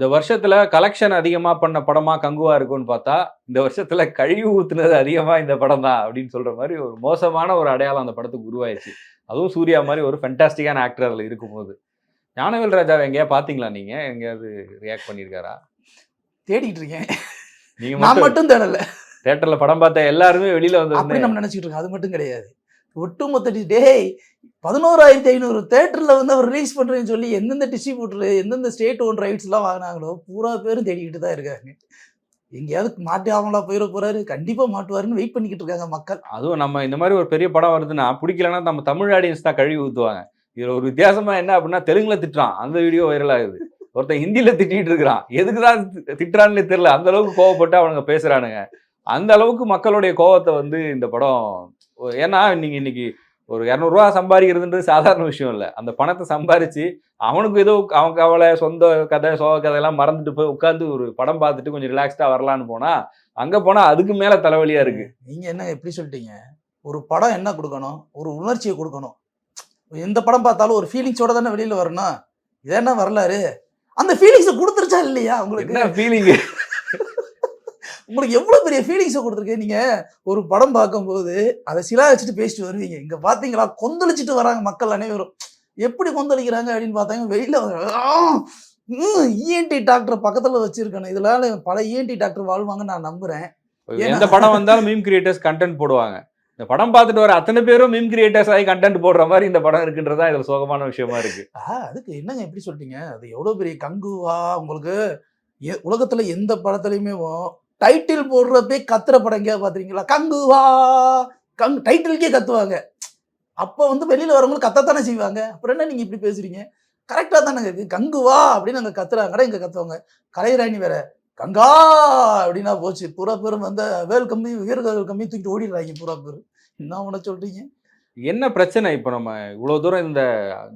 இந்த வருஷத்துல கலெக்ஷன் அதிகமா பண்ண படமா கங்குவா இருக்கும்னு பார்த்தா இந்த வருஷத்துல கழிவு ஊத்துனது அதிகமா இந்த படம் தான் அப்படின்னு சொல்ற மாதிரி ஒரு மோசமான ஒரு அடையாளம் அந்த படத்துக்கு உருவாயிருச்சு அதுவும் சூர்யா மாதிரி ஒரு ஃபென்டாஸ்டிக்கான ஆக்டர் அதுல இருக்கும்போது. ஞானவேல் ராஜாவை எங்கேயா பாத்தீங்களா நீங்க? எங்கேயாவது ரியாக்ட் பண்ணியிருக்காரா? தேடிட்டு இருக்கேன். நீங்க மட்டும் தேடல. தேட்டர்ல படம் பார்த்த எல்லாருமே வெளியில வந்து நம்ம நினைச்சிட்டு இருக்கோம். அது மட்டும் கிடையாது. ஒட்டுமொத்த டி- டேய் பதினோராயிரத்தி ஐநூறு தேட்டரில் வந்து அவர் ரிலீஸ் பண்ணுறேன்னு சொல்லி எந்தெந்த டிஸ்ட்ரிபியூட்டர் எந்தெந்த ஸ்டேட் ஓன் ரைட்ஸ்லாம் வாங்கினாங்களோ பூரா பேரும் தேடிக்கிட்டு தான் இருக்காங்க. எங்கேயாவது மாட்டி போயிட போறாரு கண்டிப்பா மாட்டுவாருன்னு வெயிட் பண்ணிக்கிட்டு இருக்காங்க மக்கள். அதுவும் நம்ம இந்த மாதிரி ஒரு பெரிய படம் வருதுன்னா பிடிக்கலன்னா நம்ம தமிழ் ஆடியன்ஸ் தான் கழுவி ஊற்றுவாங்க இதில் ஒரு வித்தியாசமா என்ன அப்படின்னா தெலுங்குல திட்டுறான். அந்த வீடியோ வைரல் ஆகுது. ஒருத்தன் ஹிந்தியில் திட்டிட்டு இருக்கிறான். எதுக்குதான் தான் திட்டுறான்னு தெரியல. அந்த அளவுக்கு கோவப்பட்டு அவனுங்க பேசுறானுங்க. அந்த அளவுக்கு மக்களுடைய கோவத்தை வந்து இந்த படம் ஏன்னா நீங்க இன்னைக்கு ஒரு இரநூறுவா சம்பாதிக்கிறதுன்றது சாதாரண விஷயம் இல்லை. அந்த பணத்தை சம்பாரிச்சு அவனுக்கு ஏதோ அவன் கவலை சொந்த கதை சோக கதையெல்லாம் மறந்துட்டு போய் உட்காந்து ஒரு படம் பார்த்துட்டு கொஞ்சம் ரிலாக்ஸ்டா வரலான்னு போனா அங்க போனா அதுக்கு மேல தலைவலியா இருக்கு. நீங்க என்ன எப்படி சொல்லிட்டீங்க? ஒரு படம் என்ன கொடுக்கணும்? ஒரு உணர்ச்சியை கொடுக்கணும். எந்த படம் பார்த்தாலும் ஒரு ஃபீலிங்ஸோட தானே வெளியில வரணும். இது என்ன வரலாறு? அந்த ஃபீலிங்ஸை கொடுத்துருச்சா இல்லையா உங்களுக்கு? என்ன ஃபீலிங் உங்களுக்கு எவ்வளவு பெரிய ஃபீலிங்ஸை கொடுத்துருக்கு நீங்க ஒரு படம் பார்க்கும்போது அதை சிலா வச்சுட்டு பேசிட்டு வருவீங்க. இங்க பாத்தீங்களா? கொந்தளிச்சுட்டு வராங்க மக்கள் அனைவரும். எப்படி கொந்தளிக்கிறாங்க அப்படின்னு பார்த்தாங்க. வெளியில இஎன்டி டாக்டர் பக்கத்துல வச்சிருக்கணும் இதனால பல இஎன்டி டாக்டர் வாழ்வாங்கன்னு நான் நம்புறேன். ஏன்னா- எந்த படம் வந்தாலும் மீம் கிரியேட்டர்ஸ் கண்டென்ட் போடுவாங்க. இந்த படம் பார்த்துட்டு வர அத்தனை பேரும் மீம் கிரியேட்டர்ஸ் ஆகி கண்டென்ட் போடுற மாதிரி இந்த படம் இருக்குன்றதா இதுல சோகமான விஷயமா இருக்கு. அதுக்கு என்னங்க எப்படி சொல்லிட்டீங்க அது எவ்வளவு பெரிய கங்குவா உங்களுக்கு? உலகத்துல எந்த படத்துலயுமே டைட்டில் போடுறப்பே கத்துற படம் எங்கேயாவது பாத்துறீங்களா கங்குவா கங் டைட்டிலுக்கே கத்துவாங்க. அப்போ வந்து வெளியில் வரவங்களும் கத்தத்தானே செய்வாங்க. அப்புறம் என்ன நீங்கள் இப்படி பேசுகிறீங்க கரெக்டாக தானே இருக்குது கங்குவா அப்படின்னு அங்கே கத்துறாங்கடா இங்கே கத்துவாங்க. கலைராணி வேற கங்கா அப்படின்னா போச்சு. பூரா பேரும் வந்து வேல் கம்மி வீரர்கள் கம்மி தூக்கிட்டு ஓடிடுறாங்க புறா பேரும் என்ன உன சொல்கிறீங்க என்ன பிரச்சனை இப்போ நம்ம இவ்வளோ தூரம் இந்த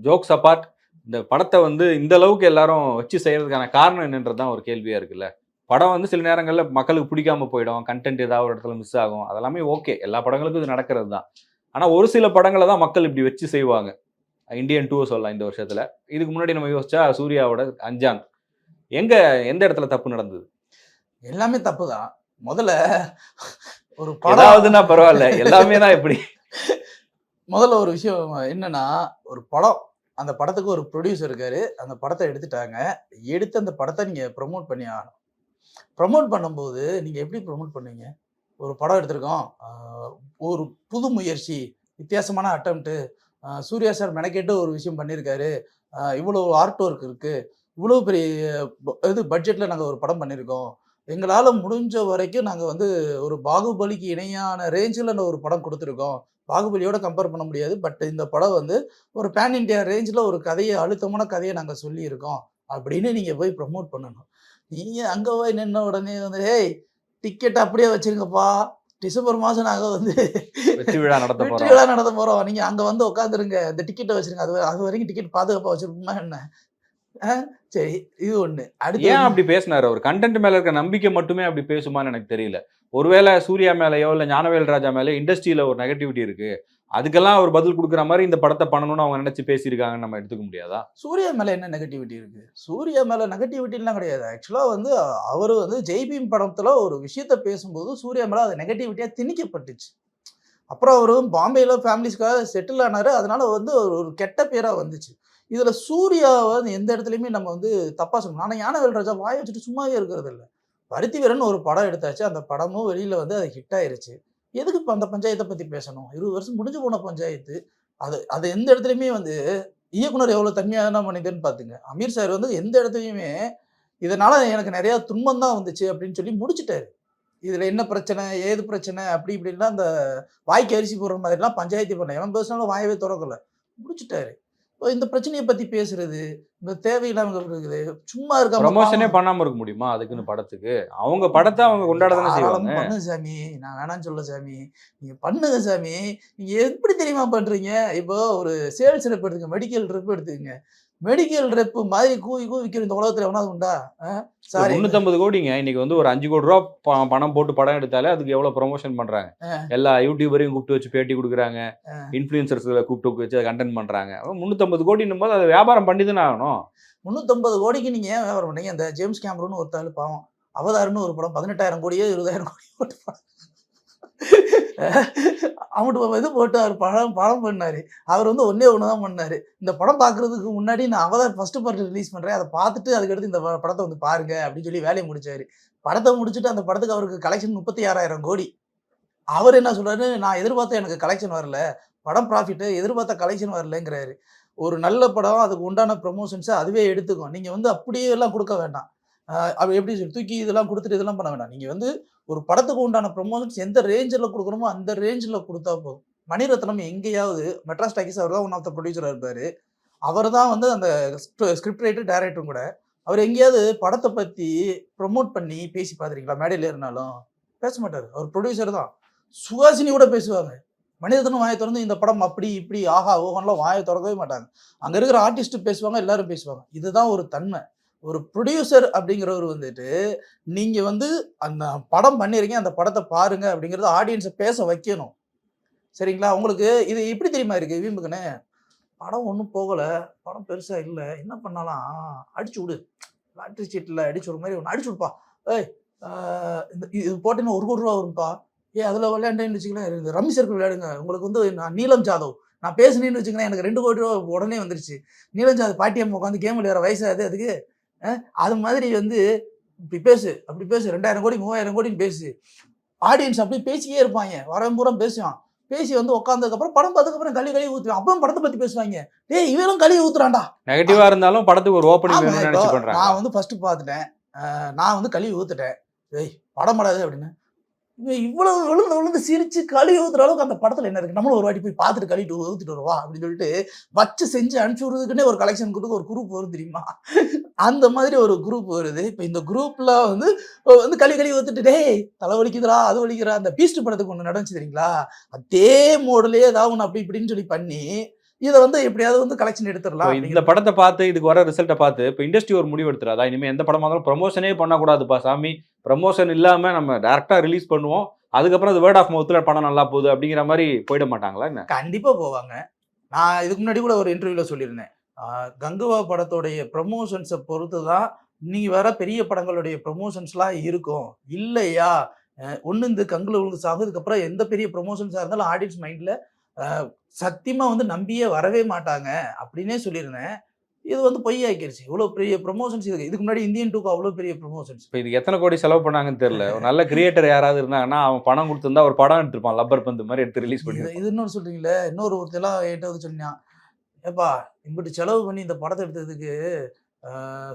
ஜோக்ஸ் அப்பார்ட் இந்த படத்தை வந்து இந்த அளவுக்கு எல்லாரும் வச்சு செய்யறதுக்கான காரணம் என்னன்றதுதான் ஒரு கேள்வியாக இருக்குல்ல? படம் வந்து சில நேரங்கள்ல மக்களுக்கு பிடிக்காம போயிடும். கண்டென்ட் ஏதாவது ஒரு இடத்துல மிஸ் ஆகும். அதெல்லாமே ஓகே எல்லா படங்களுக்கும் இது நடக்கிறது தான். ஆனா ஒரு சில படங்களை தான் மக்கள் இப்படி வச்சு செய்வாங்க. இந்தியன் டூ சொல்லலாம் இந்த வருஷத்துல. இதுக்கு முன்னாடி நம்ம யோசிச்சா சூர்யாவோட அஞ்சான். எங்க எந்த இடத்துல தப்பு நடந்தது? எல்லாமே தப்பு தான். முதல்ல ஒரு படம் ஏதாவதுன்னா பரவாயில்ல. எல்லாமே தான் எப்படி முதல்ல ஒரு விஷயம் என்னன்னா ஒரு படம் அந்த படத்துக்கு ஒரு ப்ரொடியூசர் இருக்காரு. அந்த படத்தை எடுத்துட்டாங்க. எடுத்து அந்த படத்தை நீங்க ப்ரொமோட் பண்ணி ஆகணும். ப்ரமோட் பண்ணும்போது நீங்கள் எப்படி ப்ரமோட் பண்ணுவீங்க ஒரு படம் எடுத்திருக்கோம். ஒரு புது முயற்சி வித்தியாசமான அட்டம்ப்ட்டு சூர்யா சார் மெனக்கெட்டு ஒரு விஷயம் பண்ணியிருக்காரு இவ்வளோ ஆர்ட் ஒர்க் இருக்குது இவ்வளோ பெரிய இது பட்ஜெட்டில் நாங்கள் ஒரு படம் பண்ணியிருக்கோம் எங்களால் முடிஞ்ச வரைக்கும் நாங்கள் வந்து ஒரு பாகுபலிக்கு இணையான ரேஞ்சில் ஒரு படம் கொடுத்துருக்கோம். பாகுபலியோட கம்பேர் பண்ண முடியாது. பட் இந்த படம் வந்து ஒரு பேன் இண்டியா ரேஞ்சில் ஒரு கதையை அழுத்தமான கதையை நாங்கள் சொல்லியிருக்கோம். அப்படின்னு நீங்கள் போய் ப்ரமோட் பண்ணணும். நீங்கள் அங்கே போய் நின்ன உடனே வந்து ஏய் டிக்கெட் அப்படியே வச்சிருங்கப்பா. டிசம்பர் மாதம் நாங்கள் வந்து வெற்றி விழா நடத்த வெற்றி விழா நடத்த போகிறோம் நீங்கள் அங்கே வந்து உட்காந்துருங்க இந்த டிக்கெட்டை வச்சிருங்க. அது அது வரைக்கும் டிக்கெட் பாதுகாப்பாக வச்சிருப்போமா என்ன? சரி இது ஒன்று அடுத்து ஏன் அப்படி பேசினாரு அவர்? கண்டென்ட் மேல இருக்க நம்பிக்கை மட்டுமே அப்படி பேசுமான்னு எனக்கு தெரியல. ஒருவேளை சூர்யா மேலயோ இல்ல ஞானவேல் ராஜா மேல இண்டஸ்ட்ரியில ஒரு நெகட்டிவிட்டி இருக்கு. அதுக்கெல்லாம் அவர் பதில் கொடுக்குற மாதிரி இந்த படத்தை பண்ணணும்னு அவங்க நினைச்சு பேசியிருக்காங்கன்னு நம்ம எடுத்துக்க முடியாதா? சூர்யா மேல என்ன நெகட்டிவிட்டி இருக்கு? சூர்யா மேல நெகட்டிவிட்டிலாம் கிடையாது. ஆக்சுவலா வந்து அவர் வந்து ஜெய்பீம் படத்துல ஒரு விஷயத்த பேசும்போது சூர்யா மேல அது நெகட்டிவிட்டியா திணிக்கப்பட்டுச்சு. அப்புறம் அவர் பாம்பேல ஃபேமிலிஸ்க்காக செட்டில் ஆனாரு. அதனால வந்து ஒரு ஒரு கெட்ட பேரா வந்துச்சு. இதுல சூர்யாவை வந்து எந்த இடத்துலையுமே நம்ம வந்து தப்பா சொல்லணும் ஆனா ஞானவேல் ராஜா வாய வச்சுட்டு சும்மாவே இருக்கிறது இல்லை. பருத்தி வீரன் ஒரு படம் எடுத்தாச்சு. அந்த படமும் வெளியில வந்து அது ஹிட் ஆயிருச்சு. எதுக்கு இப்போ அந்த பஞ்சாயத்தை பற்றி பேசணும்? இருபது வருஷம் முடிஞ்சு போன பஞ்சாயத்து. அது அது எந்த இடத்துலையுமே வந்து இயக்குனர் எவ்வளவு தன்மையான மனிதன் பார்த்துங்க அமீர் சார் வந்து எந்த இடத்துலையுமே இதனால் எனக்கு நிறையா துன்பம் தான் வந்துச்சு அப்படின்னு சொல்லி முடிச்சுட்டாரு. இதில் என்ன பிரச்சனை ஏது பிரச்சனை அப்படி இப்படின்லாம் அந்த வாய்க்கு அரிசி போடுற மாதிரிலாம் பஞ்சாயத்து பண்ண எவன் பேசினாலும் வாயவே திறக்கல. முடிச்சுட்டாரு. இந்த பிரச்சனையை பத்தி பேசுறது இந்த தேவையில்லாம இருக்குது சும்மா இருக்காம ப்ரொமோஷனே. பண்ணாம இருக்க முடியுமா அதுக்குன்னு படத்துக்கு? அவங்க படத்தை அவங்க கொண்டாட தானே தாராளமா செய்வாங்க பண்ணுங்க சாமி. நான் வேணாம்னு சொல்ல சாமி. நீங்க பண்ணுங்க சாமி. நீங்க எப்படி தெரியுமா பண்றீங்க? இப்போ ஒரு சேல்ஸ் ரெப் எடுத்துங்க மெடிக்கல் ரெப் எடுத்துக்கங்க. மெடிக்கல் ரெப்பு மாதிரி கூவி கூவி விற்கிற இந்த உலகத்துல எவனாவது உண்டா? சாரி முன்னூத்தம்பது கோடிங்க. இன்னைக்கு வந்து ஒரு அஞ்சு கோடி ரூபா பணம் போட்டு படம் எடுத்தாலே அதுக்கு எவ்வளவு ப்ரொமோஷன் பண்றாங்க? எல்லா யூடியூபரையும் கூப்பிட்டு வச்சு பேட்டி கொடுக்குறாங்க. இன்ஃபுளுசர்ஸ்களை கூப்பிட்டு வச்சு கண்டென்ட் பண்றாங்க. முன்னூத்தம்பது கோடின்னும் போது அதை வியாபாரம் பண்ணி தானே ஆகணும். முந்நூற்றம்பது கோடிக்கு நீங்க ஏன் வியாபாரம் பண்ணீங்க? இந்த ஜேம்ஸ் கேமரூன் ஒருத்தாள் பாவம். அவதாருன்னு ஒரு படம் பதினெட்டாயிரம் கோடியோ இருபதாயிரம் கோடி போட்டு படம். அவங்கள்ட்ட இது போட்டு அவர் படம் படம் பண்ணார். அவர் வந்து ஒன்னே ஒன்று தான் பண்ணார். இந்த படம் பார்க்குறதுக்கு முன்னாடி நான் அவதார் ஃபஸ்ட்டு பார்ட் ரிலீஸ் பண்ணுறேன் அதை பார்த்துட்டு அதுக்கடுத்து இந்த ப- படத்தை வந்து பாருங்க அப்படின்னு சொல்லி வேலையை முடிச்சாரு. படத்தை முடிச்சுட்டு அந்த படத்துக்கு அவருக்கு கலெக்ஷன் முப்பத்தி ஆறாயிரம் கோடி. அவர் என்ன சொல்கிறாரு நான் எதிர்பார்த்த எனக்கு கலெக்ஷன் வரல. படம் ப்ராஃபிட்டு எதிர்பார்த்த கலெக்ஷன் வரலங்கிறாரு. ஒரு நல்ல படம் அதுக்கு உண்டான ப்ரொமோஷன்ஸை அதுவே எடுத்துக்கும். நீங்கள் வந்து அப்படியே எல்லாம் கொடுக்க வேண்டாம். அவள் அவர் எப்படி சொல்லி தூக்கி இதெல்லாம் கொடுத்துட்டு இதெல்லாம் பண்ண வேண்டாம். நீங்கள் வந்து ஒரு படத்துக்கு உண்டான ப்ரொமோஷன்ஸ் எந்த ரேஞ்சில் கொடுக்கணுமோ அந்த ரேஞ்சில் கொடுத்தா போதும். மணிரத்னம் எங்கேயாவது மெட்ராஸ் டாக்கிஸ் அவர் தான் ஒன் ஆஃப் த ப்ரொடியூசராக இருப்பார். அவர் தான் வந்து அந்த ஸ்கிரிப்ட் ரைட்டர் டேரக்டரும் கூட. அவர் எங்கேயாவது படத்தை பற்றி ப்ரொமோட் பண்ணி பேசி பார்த்துருக்கீங்களா? மேடையில் இருந்தாலும் பேச மாட்டார். அவர் ப்ரொடியூசர் தான். சுஹாசினி கூட பேசுவாங்க. மனிதனும் வாயை திறந்து இந்த படம் அப்படி இப்படி ஆஹா ஓகன்லாம் வாயை திறக்கவே மாட்டாங்க. அங்கே இருக்கிற ஆர்டிஸ்ட் பேசுவாங்க எல்லாரும் பேசுவாங்க. இதுதான் ஒரு தன்மை. ஒரு ப்ரொடியூசர் அப்படிங்கிறவர் வந்துட்டு நீங்க வந்து அந்த படம் பண்ணிருக்கீங்க அந்த படத்தை பாருங்க அப்படிங்கிறது ஆடியன்ஸை பேச வைக்கணும். சரிங்களா? உங்களுக்கு இது எப்படி தெரியுமா இருக்கு வீம்புக்குன்னு படம் ஒன்றும் போகலை படம் பெருசாக இல்லை என்ன பண்ணலாம்? அடிச்சு விடு. லாட்ரி சீட்டில் அடிச்சு விடுற மாதிரி ஒன்று அடிச்சு விடுப்பா. ஏய் இந்த இது போட்டீங்கன்னா ஒரு கோடி ரூபா வரும்ப்பா. ஏ அதில் விளையாண்டேன்னு வச்சுக்கலாம் ரம்மி சர்க்கிள் விளையாடுங்க. உங்களுக்கு வந்து நான் நீலம் ஜாதவ். நான் பேசுனேன்னு வச்சுக்கலாம் எனக்கு ரெண்டு கோடி ரூபா உடனே வந்துருச்சு. நீலம் ஜாதவ் பாட்டியம் உட்காந்து கேம் விளையாடுற வயசாகுது அதுக்கு. அது மாதிரி வந்து இப்படி பேசு அப்படி பேசு ரெண்டாயிரம் கோடி மூவாயிரம் கோடின்னு பேசு. ஆடியன்ஸ் அப்படி பேசியே இருப்பாங்க. வரவன் பூரா பேசுவான். பேசி வந்து உட்காந்ததுக்கப்புறம் படம் பார்த்ததுக்கப்புறம் களி களி ஊற்றுவான் அப்பவும் படத்தை பற்றி பேசுவாங்க. டேய் இவனும் களி ஊத்துறான்டா. நெகட்டிவா இருந்தாலும் படத்துக்கு ஒரு ஓப்பனிங் நான் வந்து ஃபர்ஸ்ட் பார்த்துட்டேன். நான் வந்து கழுவி ஊத்துட்டேன். ஏய் படம் படாது அப்படின்னு. இவ்வளவு விழுந்து விழுந்து சிரிச்சு களி ஊத்துற அளவுக்கு அந்த படத்துல என்ன இருக்கு? நம்மளும் ஒரு வாட்டி போய் பார்த்துட்டு கழுவிட்டு ஊத்துட்டு வருவா அப்படின்னு சொல்லிட்டு வச்சு செஞ்சு அனுப்பிச்சு விடுறதுக்குன்னே ஒரு கலெக்ஷன் கொடுத்து ஒரு குரூப் வரும் தெரியுமா? அந்த மாதிரி ஒரு குரூப் வருது. இப்போ இந்த குரூப்ல வந்து வந்து களி களி ஊத்துட்டு டேய் தலை வலிக்குதுரா அது வலிக்கிறா அந்த பீஸ்ட் படத்துக்கு ஒன்று நடந்துச்சு தெரியுங்களா? அதே மோடலே ஏதாவது ஒன்று அப்படி இப்படின்னு சொல்லி பண்ணி இதை வந்து எப்படியாவது வந்து கலெக்ஷன் எடுத்துடலாம் இந்த படத்தை பார்த்து இதுக்கு வர ரிசல்ட்டை பார்த்து இப்போ இண்டஸ்ட்ரி ஒரு முடிவு எடுத்துறாதா இனிமே எந்த படமா இருந்தாலும் ப்ரொமோஷனே பண்ணக்கூடாதுப்பா சாமி. ப்ரமோஷன் இல்லாம நம்ம டேரக்டா ரிலீஸ் பண்ணுவோம். அதுக்கப்புறம் அது வேர்ட் ஆஃப் மவுத்ல படம் நல்லா போகுது அப்படிங்கிற மாதிரி போயிட மாட்டாங்களா என்ன? கண்டிப்பா போவாங்க. நான் இதுக்கு முன்னாடி கூட ஒரு இன்டர்வியூல சொல்லியிருந்தேன். கங்குவா படத்தோடைய ப்ரமோஷன்ஸை பொறுத்து தான் நீ வர பெரிய படங்களுடைய ப்ரமோஷன்ஸ்லாம் இருக்கும். இல்லையா? ஒன்று இந்த கங்குல விழுந்து சாகுதுக்கு அப்புறம் எந்த பெரிய ப்ரொமோஷன்ஸாக இருந்தாலும் ஆடியன்ஸ் மைண்டில் சத்தியமாக வந்து நம்பியே வரவே மாட்டாங்க அப்படின்னே சொல்லியிருந்தேன். இது வந்து பொய் ஆக்கிருச்சு இவ்வளோ பெரிய ப்ரொமோஷன்ஸ் இதுக்கு இதுக்கு முன்னாடி இந்தியன் டூக்கு அவ்வளோ பெரிய ப்ரொமோஷன்ஸ் இப்போ இதுக்கு எத்தனை கோடி செலவு பண்ணாங்கன்னு தெரியல. ஒரு நல்ல கிரியேட்டர் யாராவது இருந்தாங்கன்னா அவன் பணம் கொடுத்திருந்தா ஒரு படம் எடுத்திருப்பான். லப்பர் பந்து மாதிரி எடுத்து ரிலீஸ் இது பண்ணி இது இன்னொரு சொல்றீங்களே இன்னொரு ஒருத்தெல்லாம் என்கிட்ட வந்து சொன்னான் ஏப்பா இம்பிட்டு செலவு பண்ணி இந்த படத்தை எடுத்ததுக்கு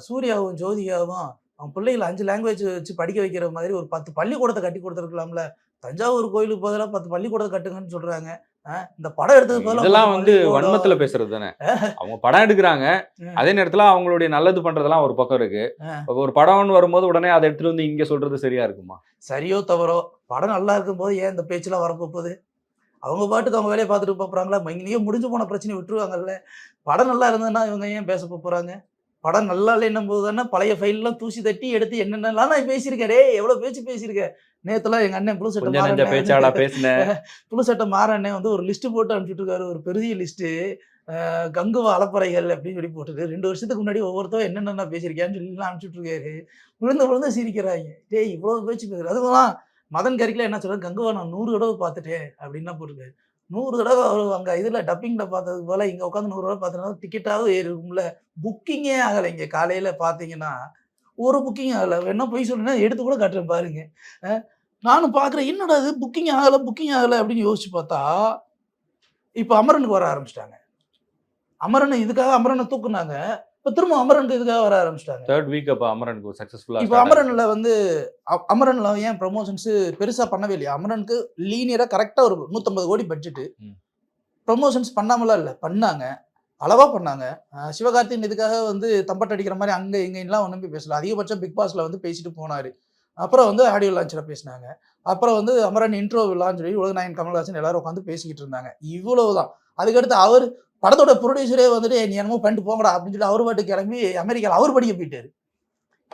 சூர்யாவும் ஜோதிகாவும் அவன் பிள்ளைகளை அஞ்சு லாங்குவேஜ் வச்சு படிக்க வைக்கிற மாதிரி ஒரு பத்து பள்ளிக்கூடத்தை கட்டி கொடுத்துருக்கலாம்ல. தஞ்சாவூர் கோயிலுக்கு பதிலாக பத்து பள்ளிக்கூடத்தை கட்டுங்கன்னு சொல்றாங்க. ஆஹ், இந்த படம் எடுத்ததுக்கு பதிலா இதெல்லாம் வந்து. வன்மத்துல பேசுறது தானே? அவங்க படம் எடுக்கிறாங்க. அதே நேரத்துல அவங்களுடைய நல்லது பண்றதெல்லாம் ஒரு பக்கம் இருக்கு. ஒரு படம்னு வரும்போது உடனே அதை எடுத்துட்டு வந்து இங்க சொல்றது சரியா இருக்குமா? சரியோ தவறோ படம் நல்லா இருக்கும்போது ஏன் இந்த பேச்செல்லாம் வரப்போகுது அவங்க பாட்டுக்கு அவங்க வேலையை பார்த்துட்டு போறாங்களா? இங்கேயே முடிஞ்சு போன பிரச்சனை விட்டுருவாங்கல்ல. படம் நல்லா இருந்ததுன்னா இவங்க ஏன் பேச போறாங்க? படம் நல்லா இல்லைன்னும் போது தானே பழைய ஃபைல்லாம் தூசி தட்டி எடுத்து என்னென்னலாம் நான் பேசியிருக்கேன்? டேய் எவ்வளோ பேச்சு பேசியிருக்கேன் நேற்றுலாம் எங்கள் அண்ணன் புழு சட்டை கொஞ்சம் நெஞ்ச பேச்சாடா மாறண்ணே பேசின. புழு சட்டை மாறண்ணே வந்து ஒரு லிஸ்ட்டு போட்டு அனுப்பிச்சுட்டு இருக்காரு ஒரு பெரிய லிஸ்ட்டு கங்குவ அலப்பறைகள் அப்படின்னு சொல்லி போட்டுட்டு ரெண்டு வருஷத்துக்கு முன்னாடி ஒவ்வொருத்தரும் என்னென்ன பேசியிருக்கேன்னு சொல்லிலாம் அனுப்பிச்சுட்டு இருக்காரு விழுந்து விழுந்து சிரிக்கிறாங்க. டேய் இவ்வளோ பேச்சு பேசுற. அதுவெல்லாம் மதன் கரிக்கில் என்ன சொல்றாரு? கங்குவா நான் நூறு தடவை பார்த்துட்டேன் அப்படின்லாம் போட்டிருக்காரு. நூறு தடவை அவர் அங்கே இதில் டப்பிங்கில் பார்த்ததுக்கு போல இங்கே உட்காந்து நூறு தடவை பார்த்ததுனால டிக்கெட்டாவது ஏறி இருக்கும்ல புக்கிங்கே ஆகலை இங்கே. காலையில் பார்த்தீங்கன்னா ஒரு புக்கிங் ஆகலை. வேணா போய் சொல்லுன்னா எடுத்து கூட காட்டுறேன் பாருங்க. நானும் பார்க்குறேன் என்னடா இது? புக்கிங் ஆகலை புக்கிங் ஆகலை அப்படின்னு யோசிச்சு பார்த்தா இப்போ அமரனுக்கு வர ஆரம்பிச்சிட்டாங்க. அமரன் இதுக்காக அமரனை தூக்குனாங்க. இப்போ திரும்ப அமரனுக்கு இதுக்காக வர ஆரம்பிச்சிட்டாங்க. தேர்ட் வீக் அப்ப அமரனுக்கு சக்சஸ்ஃபுல்லா இப்போ அமரன்ல வந்து அமரன்ல ஏன் ப்ரொமோஷன்ஸ் பெருசா பண்ணவே இல்லையா? அமரனுக்கு லீனியரா கரெக்டா ஒரு நூத்தம்பது கோடி பட்ஜெட் ம். ப்ரொமோஷன்ஸ் பண்ணாமலாம் இல்லை. பண்ணாங்க. அளவாக பண்ணாங்க. அஹ் சிவகார்த்திகேயன் இதுக்காக வந்து தம்பட் அடிக்கிற மாதிரி அங்கே இங்கெல்லாம் ஒன்றும் போய் பேசல. அதிகபட்சம் பிக் பாஸில் வந்து பேசிட்டு போனார். அப்புறம் வந்து ஆடியோ லான்ச்சில் பேசினாங்க. அப்புறம் வந்து அமரன் இன்ட்ரோ விழான்னு சொல்லி உலகநாயகன் கமல்ஹாசன் எல்லாரும் உட்காந்து பேசிக்கிட்டு இருந்தாங்க. இவ்வளவுதான். அதுக்கடுத்து அவர் படத்தோட ப்ரொடியூசரே வந்துட்டு நீ என்னமோ பண்ணிட்டு போங்கடா அப்படின்னு சொல்லி அவர் பாட்டு கிளம்பி அமெரிக்காவில் அவர் படிக்க போயிட்டாரு.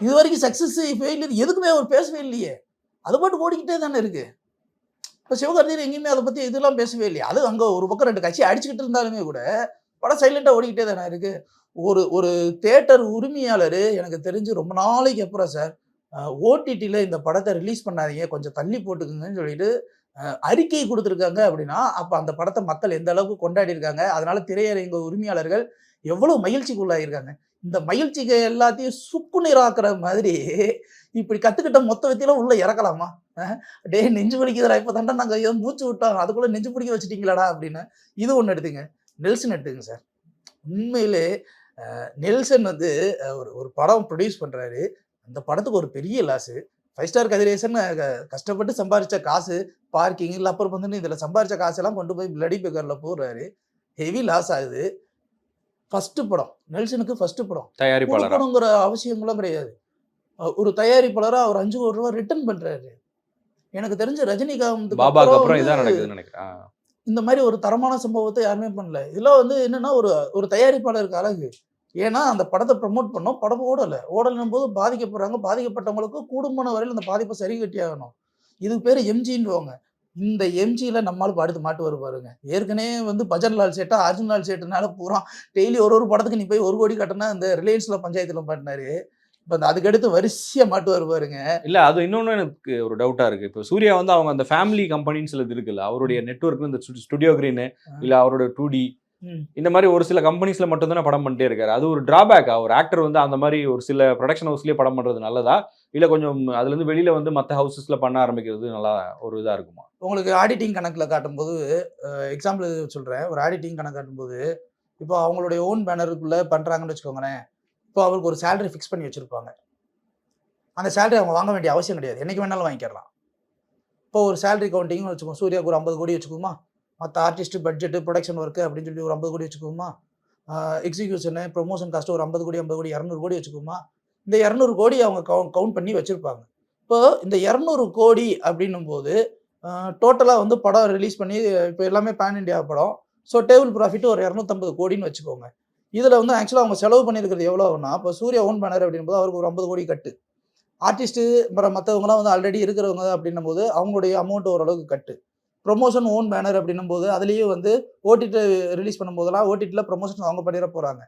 இது வரைக்கும் சக்ஸஸ் ஃபெயிலியர் எதுக்குமே அவர் பேசவே இல்லையே. அது பாட்டு ஓடிக்கிட்டே தானே இருக்குது இப்போ சிவகார்த்திகேயன் எங்கேயுமே அதை பற்றி இதெல்லாம் பேசவே இல்லையா. அது அங்கே ஒரு பக்கம் ரெண்டு கட்சி அடிச்சுக்கிட்டு இருந்தாலுமே கூட படம் சைலண்டாக ஓடிக்கிட்டே தானே இருக்குது ஒரு ஒரு தேட்டர் உரிமையாளர் எனக்கு தெரிஞ்சு ரொம்ப நாளைக்கு அப்புறம் சார் ஓடிடியில் இந்த படத்தை ரிலீஸ் பண்ணாதீங்க கொஞ்சம் தள்ளி போட்டுக்குங்கன்னு சொல்லிட்டு அறிக்கை கொடுத்துருக்காங்க அப்படின்னா அப்போ அந்த படத்தை மக்கள் எந்த அளவுக்கு கொண்டாடி இருக்காங்க அதனால திரையரங்க உரிமையாளர்கள் எவ்வளோ மகிழ்ச்சிக்குள்ளாயிருக்காங்க இந்த மகிழ்ச்சிக்கு எல்லாத்தையும் சுக்கு நீராக்குற மாதிரி இப்படி கற்றுக்கிட்ட மொத்த வித்தியில உள்ளே இறக்கலாமா? டே டேய் நெஞ்சு பிடிக்குதுடா இப்போ தாண்டா நாங்கள் ஏதோ மூச்சு விட்டோம் அதுக்குள்ளே நெஞ்சு பிடிக்க வச்சுட்டீங்களாடா அப்படின்னு இது ஒன்று எடுத்துங்க. நெல்சன் எடுத்துங்க சார். உண்மையிலே நெல்சன் வந்து ஒரு ஒரு படம் ப்ரொடியூஸ் பண்றாரு. அந்த படத்துக்கு ஒரு பெரிய லாஸு ஃபைவ் ஸ்டார் கதிரேசன் கஷ்டப்பட்டு சம்பாரிச்ச காசு பார்க்கிங் இல்லை அப்புறம் வந்து இதில் சம்பாரிச்ச காசெல்லாம் கொண்டு போய் பிளடி பேக்கரில் போடுறாரு. ஹெவி லாஸ் ஆகுது. ஃபர்ஸ்ட் படம் நெல்சனுக்கு ஃபர்ஸ்ட் படம். தயாரிப்பாளரா? கொடுக்கணுங்கிற அவசியங்களும் கிடையாது. ஒரு தயாரிப்பாளரா அவர் அஞ்சு கோடி ரூபா ரிட்டர்ன் பண்றாரு. எனக்கு தெரிஞ்ச ரஜினிகாந்த் பாபாக்கு அப்புறம் இதான் நடக்குதுன்னு நினைக்கிறேன். இந்த மாதிரி ஒரு தரமான சம்பவத்தை யாருமே பண்ணல. இதெல்லாம் வந்து என்னன்னா ஒரு ஒரு தயாரிப்பாளருக்கு அழகு. ஏன்னா அந்த படத்தை ப்ரமோட் பண்ணோம் படம் ஓடலை. ஓடலும் போது பாதிக்கப்படுறாங்க. பாதிக்கப்பட்டவங்களுக்கு கூடுமான வரையில் அந்த பாதிப்பை சரி கட்டி ஆகணும். இதுக்கு பேர் எம்ஜின்னுவாங்க இந்த எம்ஜியில் நம்மளுக்கு அடுத்து மாட்டு வருவாருங்க பாருங்க. ஏற்கனவே வந்து பஜன் லால் சேட்டா அர்ஜுன் லால் சேட்டுனால பூரா டெய்லி ஒரு ஒரு படத்துக்கு நீ போய் ஒரு கோடி கட்டினா இந்த ரிலையன்ஸில் பஞ்சாயத்தில் பண்ணாரு இப்போ அந்த அதுக்கடுத்து வரிசையா மாட்டு வரும் பாருங்க. இல்ல அது இன்னொன்னு எனக்கு ஒரு டவுட்டா இருக்கு. இப்போ சூர்யா வந்து அவங்க அந்த ஃபேமிலி கம்பெனின்னு சிலது இருக்குல்ல அவருடைய நெட்ஒர்க் இந்த ஸ்டுடியோ கிரீன் இல்ல அவரோட டூ டி. இந்த மாதிரி ஒரு சில கம்பெனிஸ்ல மட்டும் தானே படம் பண்ணிட்டே இருக்காரு. அது ஒரு டிராபேக் ஒரு ஆக்டர் வந்து அந்த மாதிரி ஒரு சில ப்ரொடக்ஷன் ஹவுஸ்லயே படம் பண்றது நல்லதா? இல்ல கொஞ்சம் அதுல இருந்து வெளியில வந்து மத்த ஹவுசஸ்ல பண்ண ஆரம்பிக்கிறது நல்லா ஒரு இதா இருக்குமா? உங்களுக்கு ஆடிட்டிங் கணக்கில் காட்டும்போது எக்ஸாம்பிள் சொல்கிறேன் ஒரு ஆடிட்டிங் கணக்கு காட்டும்போது இப்போ அவங்களுடைய ஓன் பேனருக்குள்ளே பண்ணுறாங்கன்னு வச்சுக்கோங்களேன். இப்போ அவருக்கு ஒரு சேலரி ஃபிக்ஸ் பண்ணி வச்சுருப்பாங்க. அந்த சேலரி அவங்க வாங்க வேண்டிய அவசியம் கிடையாது. என்றைக்கு வேணாலும் வாங்கிக்கலாம் இப்போ ஒரு சேலரி கவுண்டிங்னு வச்சுக்கோங்க. சூர்யாவுக்கு ஒரு ஐம்பது கோடி வச்சுக்கோமா? மற்ற ஆர்டிஸ்ட் பட்ஜெட்டு ப்ரொடக்ஷன் ஒர்க்கு அப்படின்னு சொல்லி ஒரு ஐம்பது கோடி வச்சுக்கோமா? எக்ஸிக்யூஷனு ப்ரொமோஷன் காஸ்ட் ஒரு ஐம்பது கோடி ஐம்பது கோடி இரநூறு கோடி வச்சுக்கோமா? இந்த இரநூறு கோடி அவங்க கவு கவுண்ட் பண்ணி வச்சுருப்பாங்க. இப்போ இந்த இரநூறு கோடி அப்படின்னும் போது டோட்டலாக வந்து படம் ரிலீஸ் பண்ணி இப்போ எல்லாமே பேன் இண்டியா படம். ஸோ டேபிள் ப்ராஃபிட் ஒரு இரநூத்தம்பது கோடின்னு வச்சுக்கோங்க. இதில் வந்து ஆக்சுவலாக அவங்க செலவு பண்ணியிருக்கிறது எவ்வளோன்னா இப்போ சூர்யா ஓன் பேனர் அப்படின்போது அவருக்கு ஒரு ஐம்பது கோடி கட்டு. ஆர்டிஸ்ட்டு அப்புறம் மற்றவங்களாம் வந்து ஆல்ரெடி இருக்கிறவங்க அப்படின்னும் போது அவங்களுடைய அமௌண்ட் ஓரளவுக்கு கட்டு. ப்ரொமோஷன் ஓன் பேனர் அப்படின்னும் போது அதுலேயும் வந்து ஓடிடி ரிலீஸ் பண்ணும்போதெல்லாம் ஓடிடியில் ப்ரொமோஷன் அவங்க பண்ணிட போகிறாங்க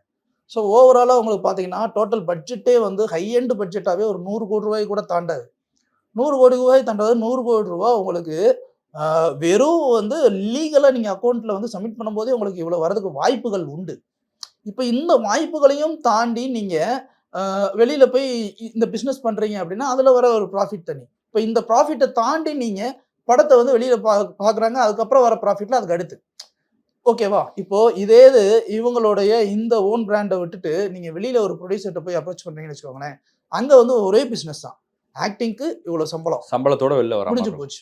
ஸோ ஓவராலாக உங்களுக்கு பார்த்தீங்கன்னா டோட்டல் பட்ஜெட்டே வந்து ஹை எண்டு பட்ஜெட்டாகவே ஒரு நூறு கோடி ரூபாய் கூட தாண்டாது. நூறு கோடி ரூபாய் தாண்டாது நூறு கோடி ரூபா உங்களுக்கு வெறும் வந்து லீகலாக நீங்கள் அக்கௌண்ட்டில் வந்து சப்மிட் பண்ணும்போதே உங்களுக்கு இவ்வளோ வரதுக்கு வாய்ப்புகள் உண்டு. இப்போ இந்த வாய்ப்புகளையும் தாண்டி நீங்கள் வெளியில் போய் இந்த பிஸ்னஸ் பண்ணுறீங்க அப்படின்னா அதில் வர ஒரு ப்ராஃபிட் தனி. இப்போ இந்த ப்ராஃபிட்டை தாண்டி நீங்கள் படத்தை வந்து வெளியில் பா பார்க்குறாங்க அதுக்கப்புறம் வர ப்ராஃபிட்டில் அதுக்கு அடுத்து. ஓகேவா இப்போ இதே இது இவங்களுடைய இந்த ஓன் பிராண்டை விட்டுட்டு நீங்கள் வெளியில் ஒரு ப்ரொடியூசர்கிட்ட போய் அப்ரோச் பண்ணுறீங்கன்னு வச்சுக்கோங்களேன் அங்கே வந்து ஒரே பிஸ்னஸ் தான். ஆக்டிங்க்கு இவ்வளோ சம்பளம். சம்பளத்தோட வெளில வர முடிஞ்சு போச்சு.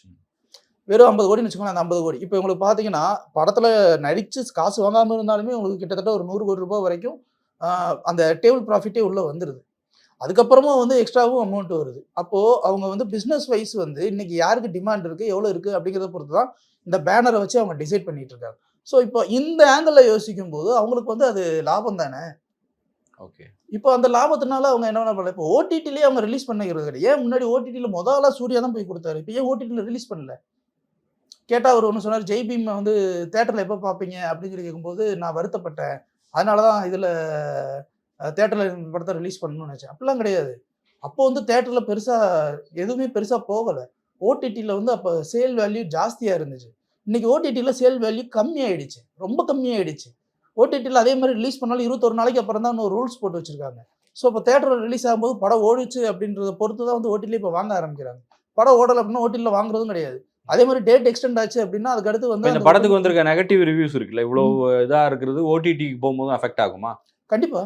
வெறும் ஐம்பது கோடின்னு வச்சுக்கோங்களேன் அந்த ஐம்பது கோடி. இப்போ உங்களுக்கு பார்த்தீங்கன்னா படத்தில் நடித்து காசு வாங்காமல் இருந்தாலுமே உங்களுக்கு கிட்டத்தட்ட ஒரு நூறு கோடி ரூபாய் வரைக்கும் அந்த டேபிள் ப்ராஃபிட்டே உள்ளே வந்துடுது அதுக்கப்புறமா வந்து எக்ஸ்ட்ராவும் அமௌண்ட் வருது. அப்போது அவங்க வந்து பிஸ்னஸ் வைஸ் வந்து இன்னைக்கு யாருக்கு டிமாண்ட் இருக்குது எவ்வளோ இருக்குது அப்படிங்கிறத பொறுத்து தான் இந்த பேனரை வச்சு அவங்க டிசைட் பண்ணிட்டு இருக்காங்க. ஸோ இப்போ இந்த ஆங்கிளில் யோசிக்கும் போது அவங்களுக்கு வந்து அது லாபம் தானே? ஓகே இப்போ அந்த லாபத்தினால அவங்க என்ன பண்ணல இப்போ ஓடிடிலேயே அவங்க ரிலீஸ் பண்ணிக்கிறது கிடையாது. ஏன் முன்னாடி ஓடிடியில் முதல்ல சூர்யா தான் போய் கொடுத்தாரு? இப்போ ஏன் ஓடிடியில் ரிலீஸ் பண்ணல? கேட்டால் அவர் ஒன்று சொன்னார் ஜெய் பீம் வந்து தேட்டரில் எப்போ பார்ப்பீங்க அப்படின்னு சொல்லி கேட்கும்போது நான் வருத்தப்பட்டேன். அதனால தான் இதில் தேட்டரில் படத்தை ரிலீஸ் பண்ணணும்னு நினச்சேன். அப்படிலாம் கிடையாது. அப்போ வந்து தேட்டரில் பெருசாக எதுவுமே பெருசாக போகலை. ஓடிடியில் வந்து அப்போ சேல் வேல்யூ ஜாஸ்தியாக இருந்துச்சு. இன்றைக்கி ஓடிடியில் சேல் வேல்யூ கம்மியாயிடுச்சு. ரொம்ப கம்மியாயிடுச்சு. ஓடிடியில் அதே மாதிரி ரிலீஸ் பண்ணாலும் இருபத்தொரு நாளைக்கு அப்புறம் தான் இன்னும் ரூல்ஸ் போட்டு வச்சுருக்காங்க. ஸோ இப்போ தேட்டரில் ரிலீஸ் ஆகும்போது படம் ஓடிச்சு அப்படின்றத பொறுத்து தான் வந்து ஓடிடியில் இப்போ வாங்க ஆரம்பிக்கிறாங்க. படம் ஓடலை அப்படின்னா ஓடிடியில் வாங்குறதும் கிடையாது. அதே மாதிரி டேட் எக்ஸ்டெண்ட் ஆச்சு அப்படின்னா அதுக்கு அடுத்து வந்து இந்த படத்துக்கு வந்திருக்க நெகட்டிவ் ரிவ்யூஸ் இருக்குல்ல இவ்வளவு இதா இருக்கிறது ஓடிடிக்கு போகும்போது அஃபெக்ட் ஆகுமா? கண்டிப்பா.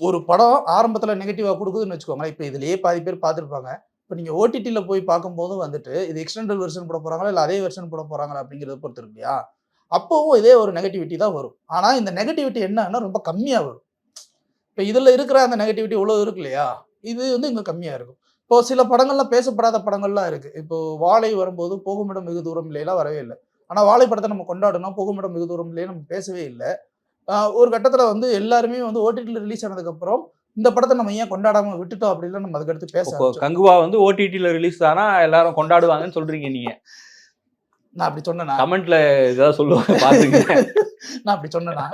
ஒரு படம் ஆரம்பத்தில் நெகட்டிவாக கொடுக்குதுன்னு வச்சுக்கோங்களேன். இப்போ இதுலயே பாதி பேர் பார்த்துருப்பாங்க. இப்போ நீங்கள் ஓடிடியில் போய் பார்க்கும்போது வந்துட்டு இது எக்ஸ்டெண்டட் வெர்ஷன் போட போகிறாங்களா இல்லை அதே வெர்ஷன் போட போகிறாங்களா அப்படிங்கிறத பொறுத்து இல்லையா? அப்போவும் இதே ஒரு நெகட்டிவிட்டி தான் வரும். ஆனால் இந்த நெகட்டிவிட்டி என்னன்னா ரொம்ப கம்மியாக வரும். இப்போ இதில் இருக்கிற அந்த நெகட்டிவிட்டி இவ்வளோ இருக்கு இல்லையா? இது வந்து இங்கே கம்மியாக இருக்கும். இப்போ சில படங்கள்லாம் பேசப்படாத படங்கள்லாம் இருக்குது இப்போ வாழை வரும்போது போகுமிடம் வெகு தூரம் இல்லையெல்லாம் வரவே இல்லை. ஆனா வாழை படத்தை நம்ம கொண்டாடணும் புகுமிடம் மிகு தூரம்லயே நம்ம பேசவே இல்லை. ஒரு கட்டத்துல வந்து எல்லாருமே வந்து ஓடிடியில் ரிலீஸ் ஆனதுக்கு அப்புறம் இந்த படத்தை நம்ம ஏன் கொண்டாடாம விட்டுட்டோம் அப்படின்னு நம்ம அதுக்கடுத்து பேச. கங்குவா வந்து ஓடிடில ரிலீஸ் ஆனா எல்லாரும் கொண்டாடுவாங்கன்னு சொல்றீங்க நீங்க. நான் அப்படி சொன்னேனா? கமெண்ட்ல ஏதாவது சொல்லுவாங்க பாத்துங்க நான் அப்படி சொன்னேனா?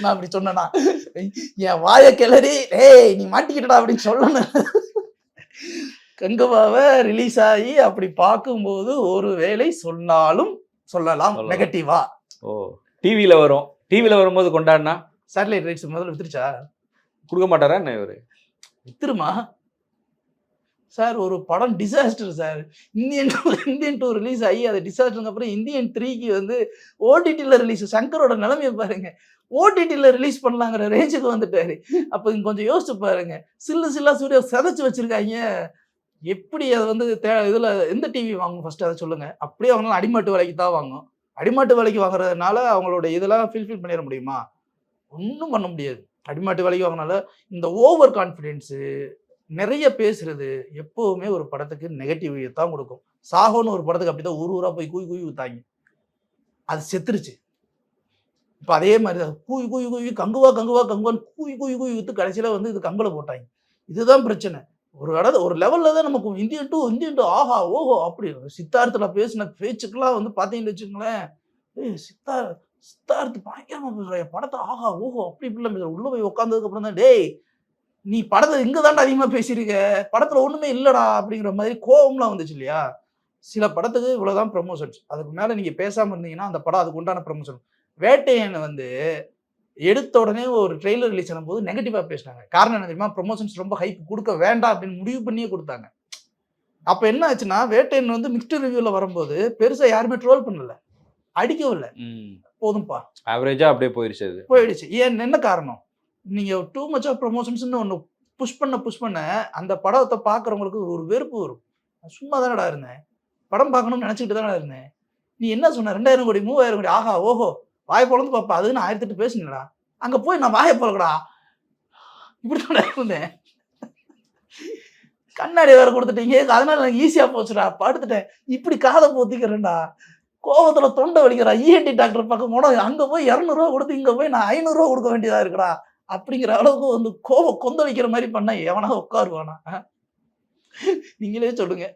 நான் அப்படி சொன்னேனா? என் வாய கிளறி ஏய் நீ மாட்டிக்கிட்டடா அப்படின்னு சொல்லணும். கங்குவாவை ரிலீஸ் ஆகி அப்படி பார்க்கும்போது ஒரு வேளை சொன்னாலும் சொல்லலாம். நெகட்டிவா ஓ டிவில வரும். டிவில வரும்போது கொண்டாடினா? சேட்டலைட் ரைட்ஸ் முதல்ல வித்துருச்சா? கொடுக்க மாட்டாரா என்ன இவரு? வித்துருமா? சார் ஒரு படம் disaster sir. Indian two Indian two release ஆகி அது டிசாஸ்டருக்கு அப்புறம் இந்தியன் த்ரீக்கு வந்து ஓடிடியில் ரிலீஸ் சங்கரோட நிலைமையை பாருங்க. ஓடிடியில் ரிலீஸ் பண்ணலாங்கிற ரேஞ்சுக்கு வந்துட்டாரு. அப்போ கொஞ்சம் யோசிச்சு பாருங்க. சில்லு சில்லா சூர்யா சிதைச்சு வச்சிருக்காங்க. எப்படி அது வந்து தே இதில் எந்த டிவி வாங்கும் ஃபஸ்ட்டு அதை சொல்லுங்கள் அப்படியே வாங்கினாலும் அடிமாட்டு விலைக்கு தான் வாங்கும் அடிமாட்டு விலைக்கு வாங்குறதுனால அவங்களோட இதெல்லாம் ஃபில்ஃபில் பண்ணிட முடியுமா? ஒன்றும் பண்ண முடியாது. அடிமாட்டு விலைக்கு வாங்கினால இந்த ஓவர் கான்ஃபிடென்ஸு நிறைய பேசுறது எப்போவுமே ஒரு படத்துக்கு நெகட்டிவ் தான் கொடுக்கும். சாகோன்னு ஒரு படத்துக்கு அப்படி தான் ஊர் ஊராக போய் குய் குய் ஊத்தாங்க. அது செத்துருச்சு. இப்போ அதே மாதிரி தான். கூய் கூய் கூய் கங்குவா கங்குவா கங்குவான்னு கூய் கூய் கூய் வித்து கடைசியில வந்து இது கங்கலை போட்டாங்க. இதுதான் பிரச்சனை. ஒரு இட ஒரு லெவலில் தான் நமக்கு இந்தியன் டூ இந்தியன் டூ ஆஹா ஓஹோ அப்படி சித்தார்த்தில் பேசின பேச்சுக்கெல்லாம் வந்து பார்த்தீங்கன்னு வச்சுக்கோங்களேன். ஏய் சித்தார் சித்தார்த்து பயங்கரமாக பேசுற படத்தை ஆஹா ஓஹோ அப்படி இப்படிலாம் பேசுகிற உள்ளே போய் உட்காந்ததுக்கு அப்புறம் தான் டேய் நீ படத்தை இங்கே தாண்டா அதிகமாக பேசியிருக்க? படத்தில் ஒன்றுமே இல்லைடா அப்படிங்கிற மாதிரி கோவம்லாம் வந்துச்சு இல்லையா? சில படத்துக்கு இவ்வளோதான் ப்ரமோஷன்ஸ் அதுக்கு மேலே நீங்கள் பேசாமல் இருந்தீங்கன்னா அந்த படம் அதுக்கு உண்டான ப்ரமோஷன் வேட்டையன் வந்து எடுத்த உடனே ஒரு ட்ரெய்லர் ரிலீஸ் ஆகும்போது நெகட்டிவா பேசினாங்க. காரணம் என்ன தெரியுமா? ப்ரொமோஷன்ஸ் ரொம்ப ஹைப் கொடுக்க வேண்டாம் அப்படின்னு முடிவு பண்ணியே கொடுத்தாங்க. அப்ப என்ன ஆச்சுன்னா வேட்டையன் வந்து மிக்ஸ்டு ரிவ்யூல வரும்போது பெருசா யாருமே ட்ரோல் பண்ணல. அடிக்கவும் இல்லை போதும்பா. ஆவரேஜா அப்படியே போயிருச்சு அது. போயிடுச்சு. ஏன் என்ன காரணம்? நீங்க டூ மச் ஆஃப் ப்ரொமோஷன்ஸ்னு ஒன்று புஷ் பண்ண புஷ் பண்ண அந்த படத்தை பார்க்குறவங்களுக்கு ஒரு வெறுப்பு வரும். சும்மா தானடா இருந்தேன். படம் பார்க்கணும்னு நினச்சிக்கிட்டு தானடா இருந்தேன். நீ என்ன சொன்ன? ரெண்டாயிரம் கோடி மூவாயிரம் கோடி ஆஹா ஓஹோ. வாயை பொழந்து பாப்பா அதுன்னு ஆயிரத்தி எட்டு அங்கே போய் நான் வாயை பொழக்கடா. இப்படி தான் இருந்தேன். கண்ணாடி வேற கொடுத்துட்டீங்க அதனால எனக்கு ஈஸியாக போச்சுடா. படுத்துட்டேன். இப்படி காதை போத்திக்கிறேன்டா. கோவத்தில் தொண்டை வலிக்கிறா. இஎன்டி டாக்டர் பக்கம் போனோம். அங்கே போய் இரநூறுவா கொடுத்து இங்கே போய் நான் ஐநூறுரூவா கொடுக்க வேண்டியதாக இருக்கடா. அப்படிங்கிற அளவுக்கு வந்து கோவம் கொந்தளிக்கிற மாதிரி பண்ணால் எவனா உட்காருவானா? நீங்களே சொல்லுங்கள்